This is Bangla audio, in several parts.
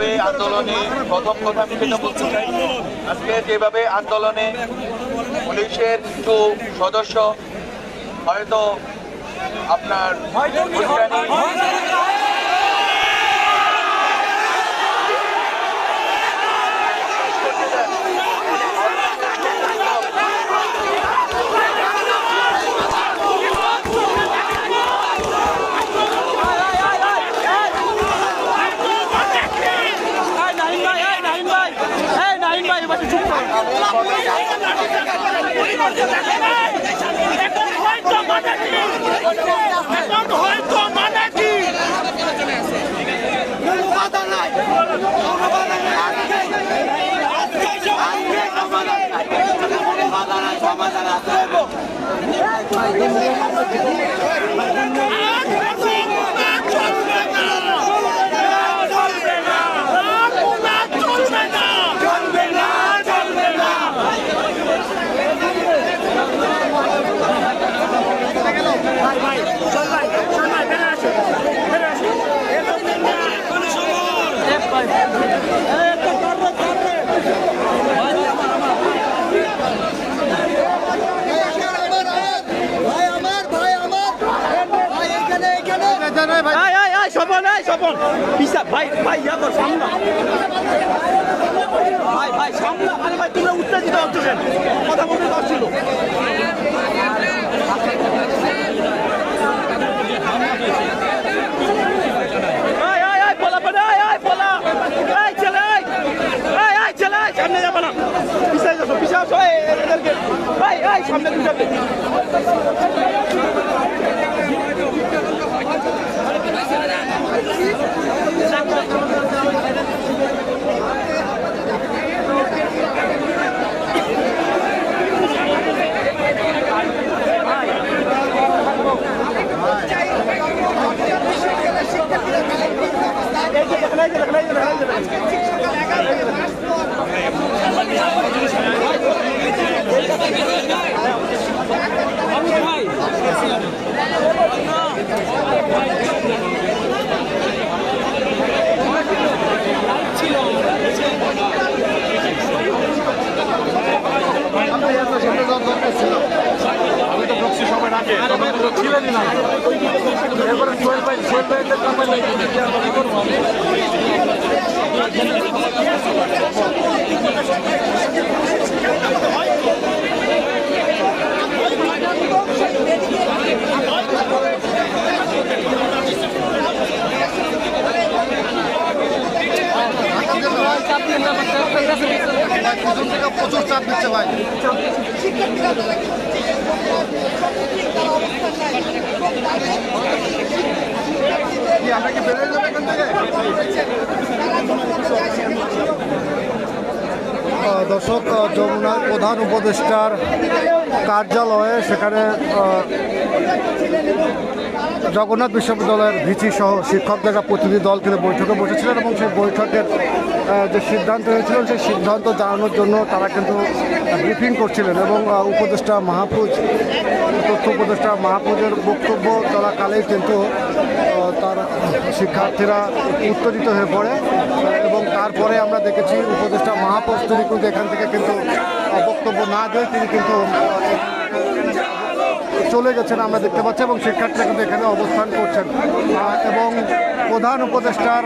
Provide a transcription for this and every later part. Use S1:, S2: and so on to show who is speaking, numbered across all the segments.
S1: যেভাবে আন্দোলনে প্রথম কথা আমি যেটা বলতে চাই আজকে যেভাবে আন্দোলনে পুলিশের কিছু সদস্য হয়তো আপনার উস্কানি
S2: এই নাহিন ভাই এই নাহিন ভাই এই নাহিন ভাই এবার চুপ করো
S3: ভাই আমার ভাই আমার ভাই এখানে এখানে
S2: এই এই এই স্বপন স্বপন পিসা ভাই ভাই ইয়া কর সামনা ভাই ভাই সামনা আরে ভাই তুমি উত্তেজিত হচ্ছ কেন কথা বলতে পারছিল সামনে যাবে না পিছাই যাব পিছাই আসো এদেরকে এই সামনে পিছাবে
S4: আমি তো ঢুকছি সবার আগে তখন তো ছিলেনই না এরপরে সোহেল ভাই সোহেল ভাইয়ের কামাই লাগবে প্রচুর চাপ দিচ্ছে ভাই কি আমরা কি বেরোয় যাব এখান থেকে আহ, দর্শক যমুনা প্রধান উপদেষ্টার কার্যালয়ে সেখানে জগন্নাথ বিশ্ববিদ্যালয়ের ভিচি সহ শিক্ষকদের প্রতিনিধি দল বৈঠকে বসেছিলেন এবং সেই বৈঠকের যে সিদ্ধান্ত হয়েছিল সেই সিদ্ধান্ত জানানোর জন্য তারা কিন্তু ব্রিফিং করছিলেন এবং উপদেষ্টা মাহফুজ, তথ্য উপদেষ্টা মাহফুজের বক্তব্য চলাকালেই কিন্তু তার শিক্ষার্থীরা উত্তেজিত হয়ে পড়ে এবং তারপরে আমরা দেখেছি উপদেষ্টা মাহফুজ, তিনি কিন্তু এখান থেকে কিন্তু বক্তব্য না দিয়ে তিনি কিন্তু চলে গেছেন আমরা দেখতে পাচ্ছি এবং শিক্ষার্থীরা কিন্তু এখানে অবস্থান করছেন। এবং প্রধান উপদেষ্টার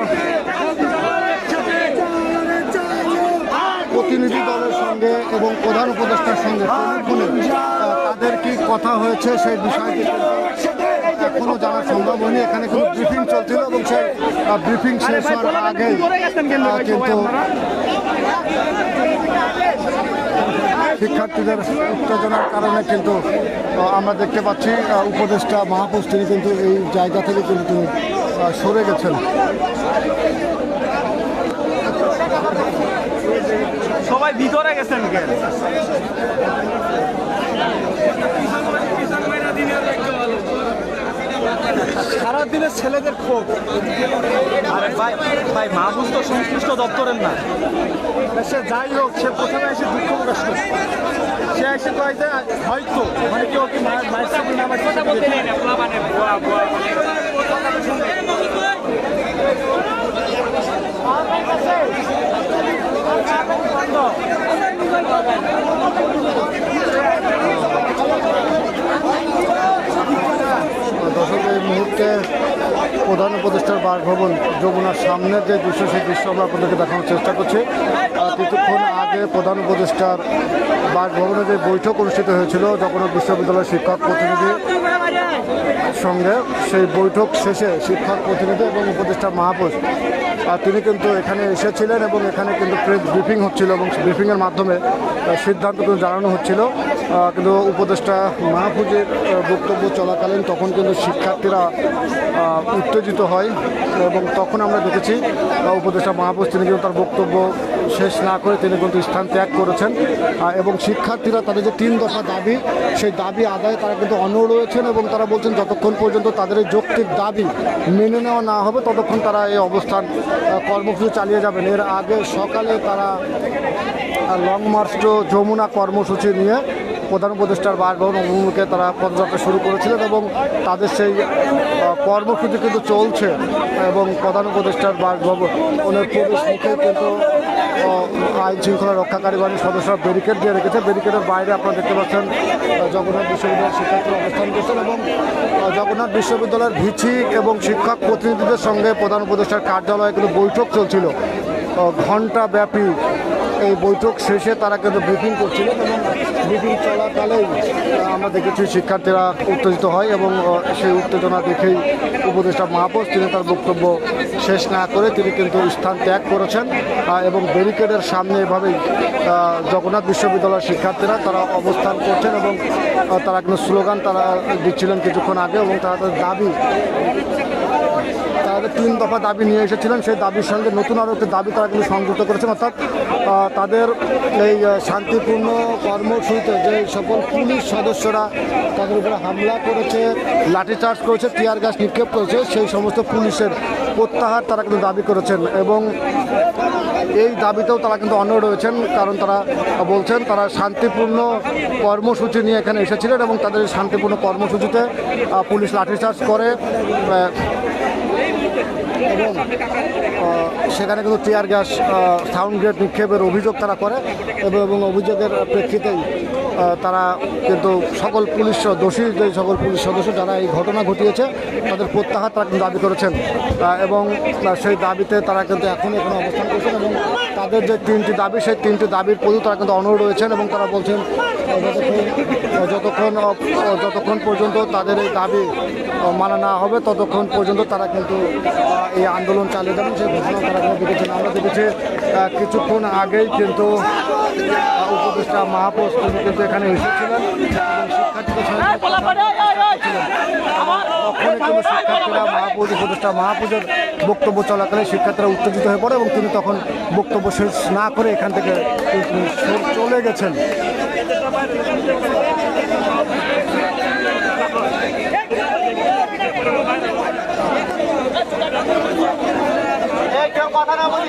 S4: প্রতিনিধি দলের সঙ্গে এবং প্রধান উপদেষ্টার সঙ্গে আহ, তাদের কি কথা হয়েছে সেই বিষয়টি এখনও জানা সম্ভব হয়নি। এখানে কিন্তু ব্রিফিং চলছিল এবং সেই ব্রিফিং শেষ হওয়ার আগে কিন্তু শিক্ষার্থীদের উত্তেজনার কারণে কিন্তু আমরা দেখতে পাচ্ছি উপদেষ্টা মাহফুজ তিনি কিন্তু এই জায়গা থেকে কিন্তু সরে গেছেন।
S2: সবাই ভিতরে গেছেন কেন সারাদিনের ছেলেদের ক্ষোভ। আরে ভাই ভাই মাহবুব তো সংশ্লিষ্ট দপ্তরের না।
S4: সে যাই হোক সে প্রথমে এসে দুঃখ প্রকাশ করছে। সে এসে কয় যে হয়তো। মানে কেউ কি মায়ের মায়ের সামনে নামাজ কথা বলতে নেই না প্রধান উপদেষ্টার বাসভবন যমুনার সামনের যে দৃশ্য সেই দৃশ্য আমরা আপনাদেরকে দেখানোর চেষ্টা করছি। কিছুক্ষণ আগে প্রধান উপদেষ্টার বাসভবনে যে বৈঠক অনুষ্ঠিত হয়েছিল জগন্নাথ বিশ্ববিদ্যালয়ের শিক্ষক প্রতিনিধি সঙ্গে সেই বৈঠক শেষে শিক্ষক প্রতিনিধি এবং উপদেষ্টা আহ, তিনি কিন্তু এখানে এসেছিলেন এবং এখানে কিন্তু প্রেস ব্রিফিং হচ্ছিল এবং ব্রিফিংয়ের মাধ্যমে সিদ্ধান্ত কিন্তু জানানো হচ্ছিল। কিন্তু উপদেষ্টা মাহফুজের বক্তব্য চলাকালীন তখন কিন্তু শিক্ষার্থীরা উত্তেজিত হয় এবং তখন আমরা দেখেছি উপদেষ্টা মাহফুজ তিনি কিন্তু তার বক্তব্য শেষ না করে তিনি কিন্তু স্থান ত্যাগ করেছেন। এবং শিক্ষার্থীরা তাদের যে তিন দফা দাবি, সেই দাবি আদায়ে তারা কিন্তু অনড় রয়েছেন এবং তারা বলছেন, যতক্ষণ পর্যন্ত তাদের এই যৌক্তিক দাবি মেনে নেওয়া না হবে, ততক্ষণ তারা এই অবস্থান কর্মসূচি চালিয়ে যাবেন। এর আগে সকালে তারা লং মার্চ যমুনা কর্মসূচি নিয়ে প্রধান উপদেষ্টার বাসভবন অভিমুখে তারা পদযাত্রা শুরু করেছিলেন এবং তাদের সেই কর্মসূচি কিন্তু চলছে এবং প্রধান উপদেষ্টার বাসভবনের প্রবেশ মুখে কিন্তু আইন শৃঙ্খলা রক্ষাকারী বাহিনীর সদস্যরা ব্যারিকেড দিয়ে রেখেছে। ব্যারিকেডের বাইরে আপনারা দেখতে পাচ্ছেন জগন্নাথ বিশ্ববিদ্যালয়ের শিক্ষার্থীরা অবস্থান করছেন এবং জগন্নাথ বিশ্ববিদ্যালয়ের ভিচি এবং শিক্ষক প্রতিনিধিদের সঙ্গে প্রধান উপদেষ্টার কার্যালয়ে কিন্তু বৈঠক চলছিল। ঘণ্টা ব্যাপী এই বৈঠক শেষে তারা কিন্তু ব্রিফিং করছিলেন এবং ব্রিফিং চলাকালেই আমরা দেখেছি শিক্ষার্থীরা উত্তেজিত হয় এবং সেই উত্তেজনা দেখেই উপদেষ্টা মাহফুজ তিনি তার বক্তব্য শেষ না করে তিনি কিন্তু স্থান ত্যাগ করেছেন এবং ব্যারিকেডের সামনে এভাবেই জগন্নাথ বিশ্ববিদ্যালয়ের শিক্ষার্থীরা তারা অবস্থান করছেন এবং তারা কিন্তু স্লোগান তারা দিচ্ছিলেন কিছুক্ষণ আগে এবং তারা তাদের দাবি তিন দফা দাবি নিয়ে এসেছিলেন। সেই দাবির সঙ্গে নতুন আরও একটি দাবি তারা কিন্তু সংযুক্ত করেছেন। অর্থাৎ তাদের এই শান্তিপূর্ণ কর্মসূচিতে যে সকল পুলিশ সদস্যরা তাদের উপরে হামলা করেছে, লাঠিচার্জ করেছে, টিয়ার গ্যাস নিক্ষেপ করেছে, সেই সমস্ত পুলিশের প্রত্যাহার তারা কিন্তু দাবি করেছেন এবং এই দাবিতেও তারা কিন্তু অন্য রয়েছেন, কারণ তারা বলছেন তারা শান্তিপূর্ণ কর্মসূচি নিয়ে এখানে এসেছিলেন এবং তাদের শান্তিপূর্ণ কর্মসূচিতে পুলিশ লাঠিচার্জ করে ร่วม সেখানে কিন্তু টিয়ার গ্যাস সাউন্ড গ্রেড নিক্ষেপের অভিযোগ তারা করে এবং অভিযোগের প্রেক্ষিতেই তারা কিন্তু সকল পুলিশ দোষী, যে সকল পুলিশ সদস্য যারা এই ঘটনা ঘটিয়েছে, তাদের প্রত্যাহার তারা কিন্তু দাবি করেছেন। এবং সেই দাবিতে তারা কিন্তু এখন এখানে অবস্থান করছেন এবং তাদের যে তিনটি দাবি, সেই তিনটি দাবির প্রতি তারা কিন্তু অনড় রয়েছেন এবং তারা বলছেন যতক্ষণ যতক্ষণ পর্যন্ত তাদের এই দাবি মানা না হবে, ততক্ষণ পর্যন্ত তারা কিন্তু এই আন্দোলন চালিয়ে যাবেন। তারা দেখেছেন। আমরা দেখেছি কিছুক্ষণ আগেই কিন্তু উপদেষ্টা মাহাপোষ তিনি কিন্তু এখানে এসেছিলেন এবং তখনই কিন্তু শিক্ষার্থীরা মাহপুজ উপদেষ্টা মাহপুজের বক্তব্য চলাকালে শিক্ষার্থীরা উত্তেজিত হয়ে পড়ে এবং তিনি তখন বক্তব্য শেষ না করে এখান থেকে তিনি
S2: না বলি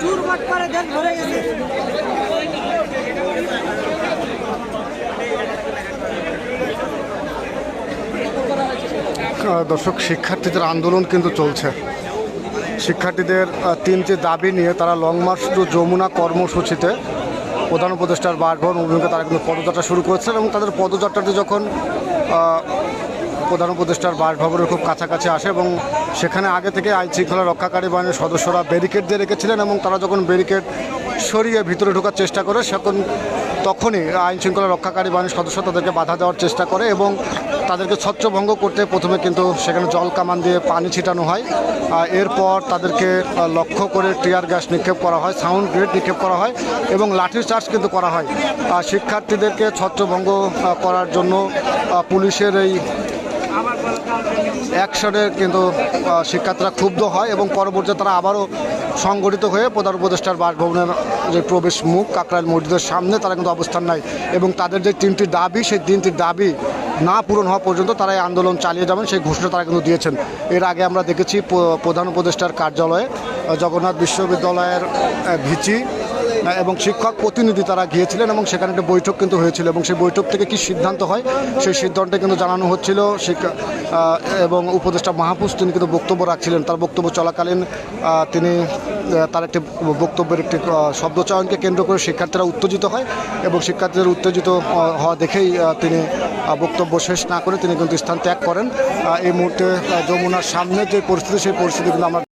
S3: চুরমাট করে দেন গেছে
S4: দর্শক, শিক্ষার্থীদের আন্দোলন কিন্তু চলছে। শিক্ষার্থীদের তিনটি দাবি নিয়ে তারা লং মার্চ টু যমুনা কর্মসূচিতে প্রধান উপদেষ্টার বাসভবন অভিমুখে তারা কিন্তু পদযাত্রা শুরু করেছেন এবং তাদের পদযাত্রাটি যখন প্রধান উপদেষ্টার বাসভবনের খুব কাছাকাছি আসে এবং সেখানে আগে থেকে আইন শৃঙ্খলা রক্ষাকারী বাহিনীর সদস্যরা ব্যারিকেড দিয়ে রেখেছিলেন এবং তারা যখন ব্যারিকেড সরিয়ে ভিতরে ঢোকার চেষ্টা করে তখন তখনই আইন শৃঙ্খলা রক্ষাকারী বাহিনীর সদস্য তাদেরকে বাধা দেওয়ার চেষ্টা করে এবং তাদেরকে ছত্রভঙ্গ করতে প্রথমে কিন্তু সেখানে জল কামান দিয়ে পানি ছিটানো হয়। এরপর তাদেরকে লক্ষ্য করে টিয়ার গ্যাস নিক্ষেপ করা হয়, সাউন্ড গ্রেড নিক্ষেপ করা হয় এবং লাঠি চার্জ কিন্তু করা হয়। শিক্ষার্থীদেরকে ছত্রভঙ্গ করার জন্য পুলিশের এই অ্যাকশনে কিন্তু শিক্ষার্থীরা ক্ষুব্ধ হয় এবং পরবর্তীতে তারা আবারও সংগঠিত হয়ে প্রধান উপদেষ্টার বাসভবনের যে প্রবেশ মুখ, কাকরাইল মসজিদের সামনে তারা কিন্তু অবস্থান নেয় এবং তাদের যে তিনটি দাবি, সেই তিনটি দাবি না পূরণ হওয়া পর্যন্ত তারা এই আন্দোলন চালিয়ে যাবেন। সেই ঘোষণা তারা কিন্তু দিয়েছেন। এর আগে আমরা দেখেছি প্রধান উপদেষ্টার কার্যালয়ে জগন্নাথ বিশ্ববিদ্যালয়ের ভিচি এবং শিক্ষক প্রতিনিধি তারা গিয়েছিলেন এবং সেখানে একটা বৈঠক কিন্তু হয়েছিল এবং সেই বৈঠক থেকে কি সিদ্ধান্ত হয়? সেই সিদ্ধান্তে কিন্তু জানানো হচ্ছিল। শিক্ষা এবং উপদেষ্টা মাহফুজ তিনি কিন্তু বক্তব্য রাখছিলেন। তার বক্তব্য চলাকালীন তিনি তার একটি বক্তব্যের একটি শব্দচয়নকে কেন্দ্র করে শিক্ষার্থীরা উত্তেজিত হয় এবং শিক্ষার্থীদের উত্তেজিত হওয়া দেখেই তিনি বক্তব্য শেষ না করে তিনি কিন্তু স্থান ত্যাগ করেন। এই মুহূর্তে যমুনার সামনে যে পরিস্থিতি, সেই পরিস্থিতি কিন্তু আমরা